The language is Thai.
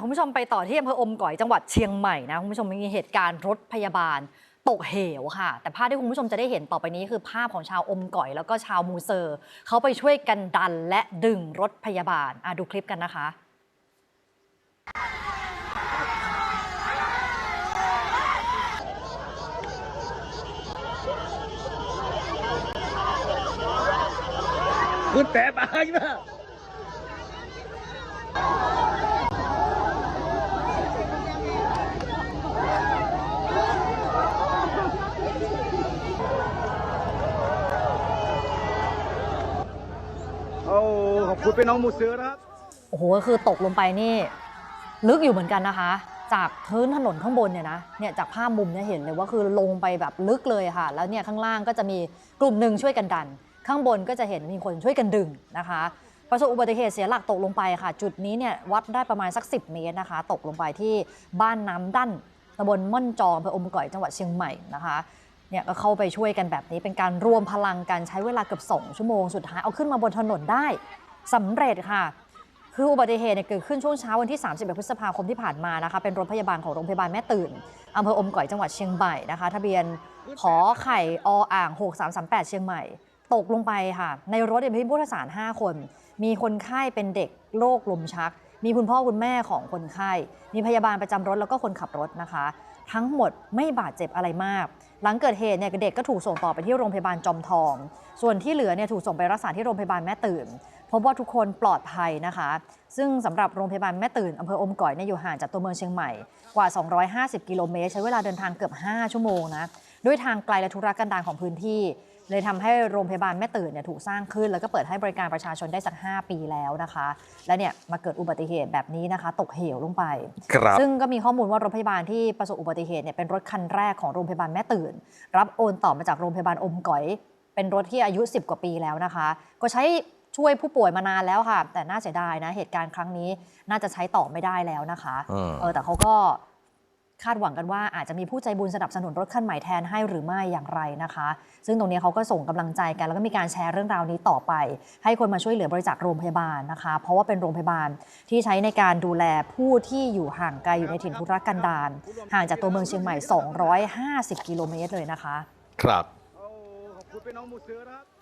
คุณผู้ชมไปต่อที่อำเภออมก๋อยจังหวัดเชียงใหม่นะคุณผู้ชมมีเหตุการณ์รถพยาบาลตกเหวค่ะ แต่ภาพที่คุณผู้ชมจะได้เห็นต่อไปนี้คือภาพของชาวอมก๋อย แล้วก็ชาวมูเซอร์เขาไปช่วยกันดันและดึงรถพยาบาลดูคลิปกันนะคะคุณแต่ปากนะ โอ้ ขอบคุณเป็นน้องมูเสือนะครับ โอ้โหคือตกลงไปนี่ ลึกอยู่เหมือนกันนะคะ จากพื้นถนนข้างบนเนี่ยนะเนี่ยจากภาพมุมเนี่ยเห็นเลยว่าคือลงไปแบบลึกเลยค่ะ แล้วเนี่ยข้างล่างก็จะมีกลุ่มหนึ่งช่วยกันดัน ข้างบนก็จะเห็นมีคนช่วยกันดึงนะคะประสบอุบัติเหตุเสียหลักตกลงไปค่ะ จุดนี้เนี่ยวัดได้ประมาณสัก 10 เมตรนะคะ ตกลงไปที่บ้านน้ำดั้นตำบลม่อนจองอำเภออมก่อยจังหวัดเชียงใหม่นะคะเนี่ยก็เข้าไปช่วยกันแบบนี้เป็นการรวมพลังกันใช้เวลาเกือบ2ชั่วโมงสุดท้ายเอาขึ้นมาบนถนนได้ สำเร็จค่ะคืออุบัติเหตุเนี่ยเกิดขึ้นช่วงเช้าวันที่ 31 พฤษภาคมที่ผ่านมานะคะ เป็นรถพยาบาลของโรงพยาบาลแม่ตื่น อำเภออมก่อยจังหวัดเชียงใหม่นะคะ ทะเบียนขอไข่ออ่าง 6338 เชียงใหม่ ตกลงไปค่ะ ในรถมีผู้โดยสาร 5 คน มีคนไข้เป็นเด็กโรคลมชัก มีคุณพ่อคุณแม่ของคนไข้ มีพยาบาลประจำรถแล้วก็คนขับรถนะคะ ทั้งหมดไม่บาดเจ็บอะไรมาก หลังเกิดเหตุเนี่ยเด็กก็ถูกส่งต่อไปที่โรงพยาบาลจอมทอง ส่วนที่เหลือเนี่ยถูกส่งไปรักษาที่โรงพยาบาลแม่ตื่น พบว่าทุกคนปลอดภัยนะคะ ซึ่งสำหรับโรงพยาบาลแม่ตื่นอำเภออมก่อยเนี่ยอยู่ห่างจากตัวเมืองเชียงใหม่กว่า 250 กิโลเมตร ใช้เวลาเดินทางเกือบ 5 ชั่วโมงนะด้วยทางไกลและทุรกันดารของพื้นที่ เลยทำให้โรงพยาบาลแม่ตื่นเนี่ยถูกสร้างขึ้น แล้วก็เปิดให้บริการประชาชนได้สัก 5 ปีแล้วนะคะ และเนี่ยมาเกิดอุบัติเหตุแบบนี้นะคะ ตกเหวลงไปครับซึ่งก็มีข้อมูลว่ารถพยาบาลที่ประสบอุบัติเหตุเนี่ยเป็นรถคันแรกของโรงพยาบาลแม่ตื่น รับโอนต่อมาจากโรงพยาบาลอมก๋อย เป็นรถที่อายุ 10 กว่าปีแล้วนะคะ ก็ใช้ ช่วยผู้ป่วยมานานแล้วค่ะ แต่น่าเสียดายนะ เหตุการณ์ครั้งนี้น่าจะใช้ต่อไม่ได้แล้วนะคะอืมเออแต่เขาก็คาดหวังกันว่าอาจจะมีผู้ใจบุญสนับสนุนรถคันใหม่แทนให้หรือไม่อย่างไรนะคะ ซึ่งตรงนี้เขาก็ส่งกำลังใจกัน แล้วก็มีการแชร์เรื่องราวนี้ต่อไป ให้คนมาช่วยเหลือบริจาคโรงพยาบาลนะคะ เพราะว่าเป็นโรงพยาบาลที่ใช้ในการดูแลผู้ที่อยู่ห่างไกลอยู่ในถิ่นทุรกันดารห่างจากตัวเมืองเชียงใหม่ 250 กิโลเมตรเลยนะคะ ครับโอ้ขอบคุณเป็นน้องหมูเสือนะครับ